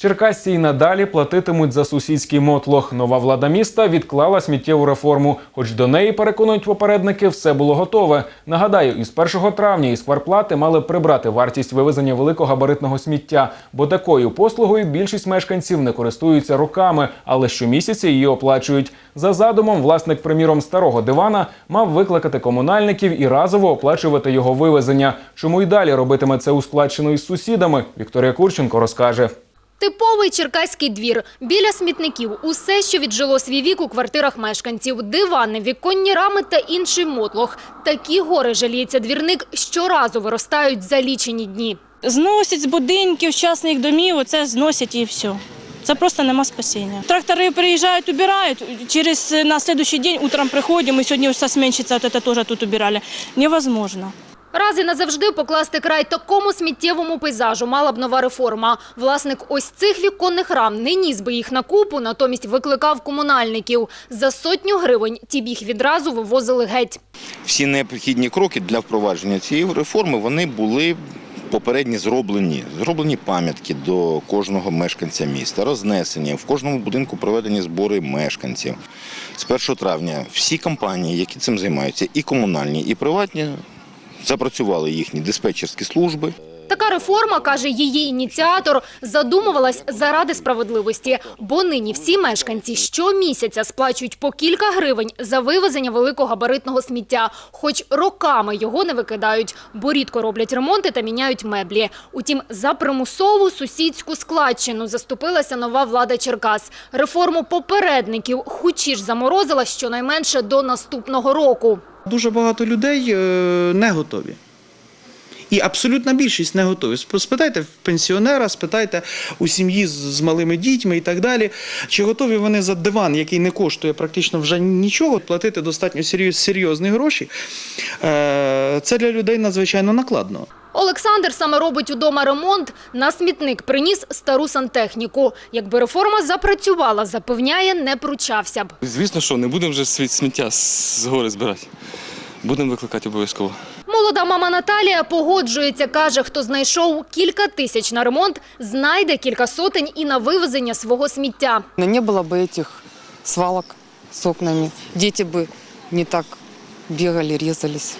Черкасці й надалі платитимуть за сусідський мотлох. Нова влада міста відклала сміттєву реформу. Хоч до неї переконують попередники, все було готове. Нагадаю, із 1 травня із кварплати мали прибрати вартість вивезення великогабаритного сміття, бо такою послугою більшість мешканців не користуються роками, але щомісяця її оплачують. За задумом, власник, приміром, старого дивана мав викликати комунальників і разово оплачувати його вивезення. Чому й далі робитиме це ускладчено із сусідами? Вікторія Курченко розкаже. Типовий черкаський двір. Біля смітників усе, що віджило свій вік у квартирах мешканців. Дивани, віконні рами та інший мотлох. Такі гори, жаліється двірник, щоразу виростають за лічені дні. Зносять з будинків, частних домів, оце зносять і все. Це просто нема спасіння. Трактори приїжджають, убирають. Через на наступний день утром приходимо, і сьогодні все зменшиться, от це теж тут убирали. Невозможно. Раз і назавжди покласти край такому сміттєвому пейзажу мала б нова реформа. Власник ось цих віконних рам не ніс би їх на купу, натомість викликав комунальників. За сотню гривень ті б їх відразу вивозили геть. всі необхідні кроки для впровадження цієї реформи вони були попередні зроблені. Зроблені пам'ятки до кожного мешканця міста, рознесені, в кожному будинку проведені збори мешканців. З 1 травня всі компанії, які цим займаються, і комунальні, і приватні, запрацювали їхні диспетчерські служби. Така реформа, каже її ініціатор, задумувалась заради справедливості, бо нині всі мешканці щомісяця сплачують по кілька гривень за вивезення великогабаритного сміття, хоч роками його не викидають, бо рідко роблять ремонти та міняють меблі. Утім, за примусову сусідську складчину заступилася нова влада Черкас. Реформу попередників хучі ж заморозила щонайменше до наступного року. Дуже багато людей е, не готові. І абсолютна більшість не готові. Сп- Спитайте пенсіонера, спитайте у сім'ї з, малими дітьми і так далі. Чи готові вони за диван, який не коштує практично вже нічого, платити достатньо серйозні гроші? Е, Це для людей надзвичайно накладно. Олександр саме робить удома ремонт. На смітник приніс стару сантехніку. Якби реформа запрацювала, запевняє, не пручався б. Звісно, що не будемо вже світ сміття з гори збирати. Будемо викликати обов'язково. Молода мама Наталія погоджується, каже, хто знайшов кілька тисяч на ремонт, знайде кілька сотень і на вивезення свого сміття. Не было бы этих свалок с окнами, дети бы не так бегали, резались.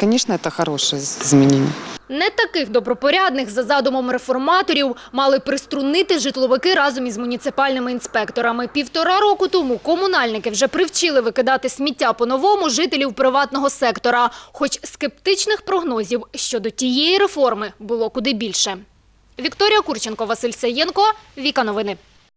Конечно, это хорошее изменение. Не таких добропорядних за задумом реформаторів мали приструнити житловики разом із муніципальними інспекторами. Півтора року тому комунальники вже привчили викидати сміття по-новому жителів приватного сектора. Хоч скептичних прогнозів щодо тієї реформи було куди більше. Вікторія Курченко, Василь Саєнко, Віка Новини.